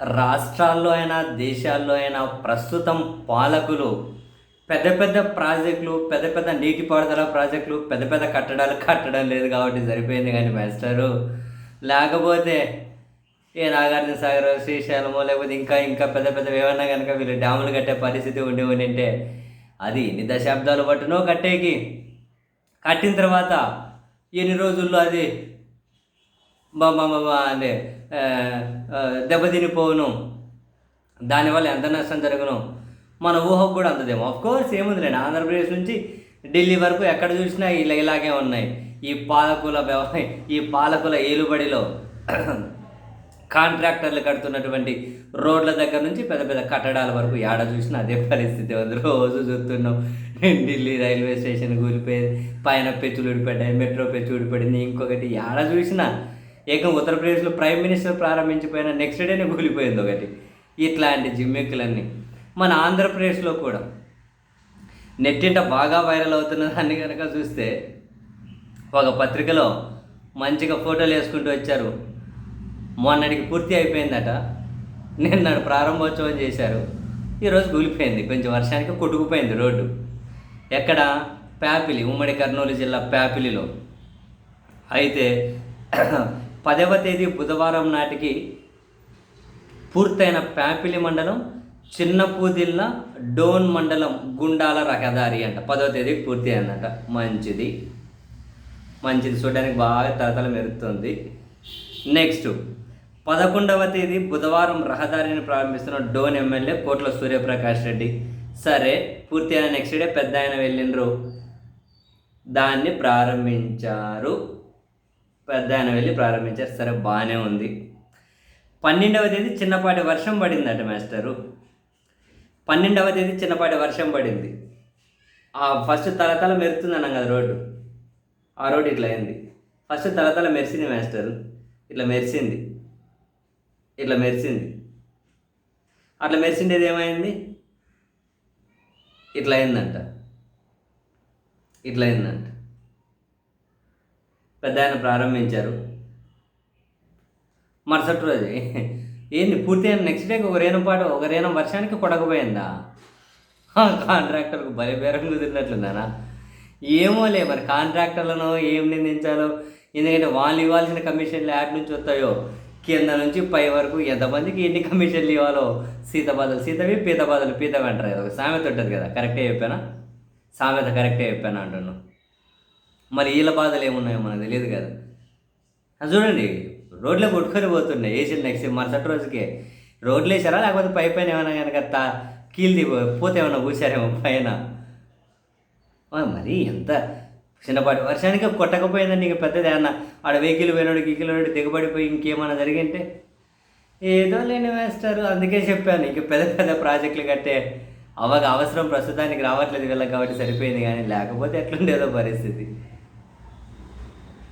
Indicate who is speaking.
Speaker 1: రాష్ట్రాల్లో అయినా దేశాల్లో అయినా ప్రస్తుతం పాలకులు పెద్ద పెద్ద ప్రాజెక్టులు పెద్ద పెద్ద నీటిపారుదల ప్రాజెక్టులు పెద్ద పెద్ద కట్టడాలు కట్టడం లేదు కాబట్టి సరిపోయింది కానీ మాస్టరు. లేకపోతే ఏ నాగార్జున సాగర్ శ్రీశైలమో లేకపోతే ఇంకా ఇంకా పెద్ద పెద్ద ఏమన్నా కనుక వీళ్ళు డ్యాములు కట్టే పరిస్థితి ఉండి ఉండింటే అది ఎన్ని దశాబ్దాలు పట్టునో కట్టేకి. కట్టిన తర్వాత ఎన్ని రోజుల్లో అది బా బా అంటే దెబ్బతినిపోవును. దానివల్ల ఎంత నష్టం జరుగును? మన ఊహకు కూడా అందదేమో. ఆఫ్ కోర్స్ ఏముందిలేండి ఆంధ్రప్రదేశ్ నుంచి ఢిల్లీ వరకు ఎక్కడ చూసినా ఇలా ఇలాగే ఉన్నాయి. ఈ పాలకుల ఈ పాలకుల ఏలుబడిలో కాంట్రాక్టర్లు కడుతున్నటువంటి రోడ్ల దగ్గర నుంచి పెద్ద పెద్ద కట్టడాల వరకు ఏడ చూసినా అదే పరిస్థితి. ఉంది రోజు చూస్తున్నాం. ఢిల్లీ రైల్వే స్టేషన్ కూలిపోయి పైన పెచ్చులు ఊడిపడ్డాయి మెట్రో పెచ్చు ఊడిపడింది. ఇంకొకటి ఏడ చూసినా ఏకం ఉత్తరప్రదేశ్లో ప్రైమ్ మినిస్టర్ ప్రారంభించిపోయిన నెక్స్ట్ డేనే కూలిపోయింది ఒకటి. ఇట్లాంటి జిమ్మెక్కులన్నీ. మన ఆంధ్రప్రదేశ్లో కూడా. నెట్టింట బాగా వైరల్ అవుతున్న దాన్ని కనుక చూస్తే ఒక పత్రికలో మంచిగా ఫోటోలు వేసుకుంటూ వచ్చారు. మొన్నటికి పూర్తి అయిపోయిందట. నిన్న ప్రారంభోత్సవం చేశారు. ఈరోజు కూలిపోయింది. కొంచెం వర్షానికి కొట్టుకుపోయింది రోడ్డు. ఎక్కడ? ప్యాపిలి ఉమ్మడి కర్నూలు జిల్లా ప్యాపిలిలో. అయితే పదవ తేదీ బుధవారం నాటికి పూర్తయిన ప్యాపిలి మండలం చిన్నపూదిల్ల డోన్ మండలం గుండాల రహదారి అంట. పదవ తేదీకి పూర్తి అయిందంట మంచిది. మంచిది. చూడడానికి బాగా తలతల మెరుగుతుంది నెక్స్ట్ పదకొండవ తేదీ బుధవారం రహదారిని ప్రారంభిస్తున్న డోన్ ఎమ్మెల్యే కోట్ల సూర్యప్రకాష్ రెడ్డి. సరే పూర్తి అయిన నెక్స్ట్ డే పెద్ద ఆయన వెళ్ళిండ్రు. దాన్ని ప్రారంభించారు. పెద్ద ఆయన వెళ్ళి ప్రారంభించారు. సరే బాగానే ఉంది. పన్నెండవ తేదీ చిన్నపాటి వర్షం పడిందట మాస్టరు. పన్నెండవ తేదీ చిన్నపాటి వర్షం పడింది. ఆ ఫస్ట్ తలతల మెరుతుంది అన్నాం కదా రోడ్డు. ఆ రోడ్డు ఇట్లా అయింది. ఫస్ట్ తలతల మెరిసింది మాస్టరు. ఇట్లా మెరిసింది. ఇట్లా మెరిసింది. అట్లా మెరిసిండేది ఏమైంది? ఇట్లా అయిందంట. ఇట్లా అయిందంట. పెద్ద ఆయన ప్రారంభించారు. మరుసటి రోజు. ఏంది పూర్తి నెక్స్ట్ డేకి ఒక రేణం పాటు ఒక రేణం వర్షానికి కొడకపోయిందా? కాంట్రాక్టర్కు బలి బేరం కుదిరినట్లుందనా ఏమోలే మరి కాంట్రాక్టర్లను ఏం నిందించాలో. ఎందుకంటే వాళ్ళు ఇవ్వాల్సిన కమిషన్లు యాడ్ నుంచి వస్తాయో? కింద నుంచి పై వరకు ఎంతమందికి ఎన్ని కమిషన్లు ఇవ్వాలో? సీత బాధలు సీతవి పీత బాధలు పీతవి అంటారు కదా ఒక సామెత ఉంటుంది కదా కరెక్టే చెప్పానా? సామెత కరెక్టే చెప్పాను అంటున్నాను. మరి వీళ్ళ బాధలు ఏమున్నాయో మనకు తెలియదు కదా. అది చూడండి రోడ్లో కొట్టుకొని పోతుండే వేసిన నెక్స్ట్ మరుసటి రోజుకే. రోడ్లు వేసారా? లేకపోతే పై పైన ఏమైనా కనుక తా కీల్ది పోతే ఏమైనా కూసారేమో పైన? మరి ఎంత చిన్నపాటి వర్షానికి కొట్టకపోయిందండి ఇంక పెద్దది ఏమన్నా. ఆడ వెహికల్ పోయినాడు గిక్కిల్ పోయినాడు దిగబడిపోయి ఇంకేమైనా జరిగింటే? ఏదో లేని వేస్తారు అందుకే చెప్పాను. ఇంక పెద్ద పెద్ద ప్రాజెక్టులు కట్టే అవగా అవసరం ప్రస్తుతానికి రావట్లేదు వీళ్ళకి కాబట్టి సరిపోయింది కానీ లేకపోతే ఎట్లుండేదో పరిస్థితి.